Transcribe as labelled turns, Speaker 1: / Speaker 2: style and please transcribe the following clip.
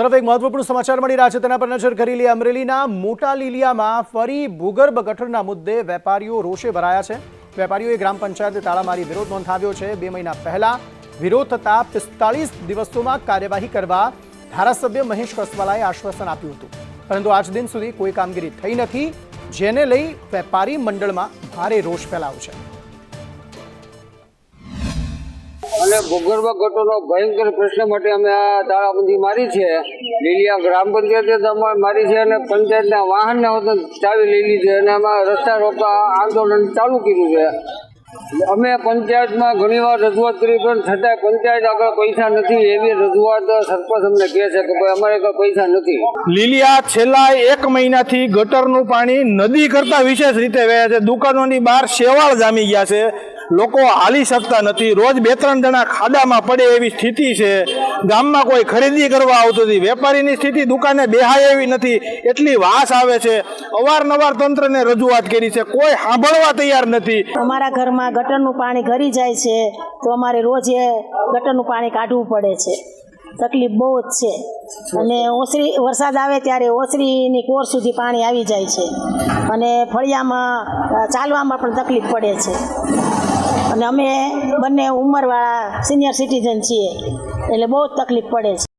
Speaker 1: તરફ એક મહત્વપૂર્ણ સમાચાર મળી રહ્યા છે. તેના પર નજર કરી લઈએ. અમરેલીના મોટા લીલિયામાં ફરી ભૂગર્ભ ગટરના મુદ્દે વેપારીઓ રોષે ભરાયા છે. વેપારીઓએ ગ્રામ પંચાયતે તાળા મારી વિરોધ નોંધાવ્યો છે. બે મહિના પહેલા વિરોધ થતા પિસ્તાળીસ દિવસોમાં કાર્યવાહી કરવા ધારાસભ્ય મહેશ કસવાલાએ આશ્વાસન આપ્યું હતું. પરંતુ આજ દિન સુધી કોઈ કામગીરી થઈ નથી, જેને લઈ વેપારી મંડળમાં ભારે રોષ ફેલાયો છે.
Speaker 2: અને ભૂગર્ભ ગટરનો ભયંકર પ્રશ્ન માટે અમે આ તાળાબંધી મારી છે. લીલિયા ગ્રામ પંચાયતે મારી છે અને પંચાયતના વાહનને ચાવી લીધી છે અને એમાં રસ્તા રોકવા આંદોલન ચાલુ કર્યું છે. અમે પંચાયતમાં ઘણીવાર રજૂઆત કરી, પણ છતાંય પંચાયત આગળ પૈસા નથી, એવી રજૂઆત સરપંચ અમને કહે છે કે ભાઈ અમારે આગળ પૈસા નથી.
Speaker 3: લીલિયા છેલ્લા એક મહિનાથી ગટરનું પાણી નદી કરતા વિશેષ રીતે વહે છે. દુકાનોની બહાર શેવાળ જામી ગયા છે. લોકો હાલી શકતા નથી. રોજ બે ત્રણ જણા ખાડામાં પડે એવી સ્થિતિ છે. ગામમાં કોઈ ખરીદી કરવા આવતું નથી. વેપારીની સ્થિતિ દુકાને બેહાય એવી નથી. એટલી વાસ આવે છે. અવારનવાર તંત્રને રજૂઆત કરી છે. કોઈ સાંભળવા તૈયાર નથી.
Speaker 4: અમારા ઘરમાં ગટરનું પાણી ઘરી જાય છે, તો અમારે રોજે ગટરનું પાણી કાઢવું પડે છે. તકલીફ બહુ જ છે. અને ઓસરી, વરસાદ આવે ત્યારે ઓસરીની કોર સુધી પાણી આવી જાય છે. અને ફળિયામાં ચાલવામાં પણ તકલીફ પડે છે. અને અમે બંને ઉંમરવાળા સિનિયર સિટીઝન છીએ એટલે બહુ જ તકલીફ પડે છે.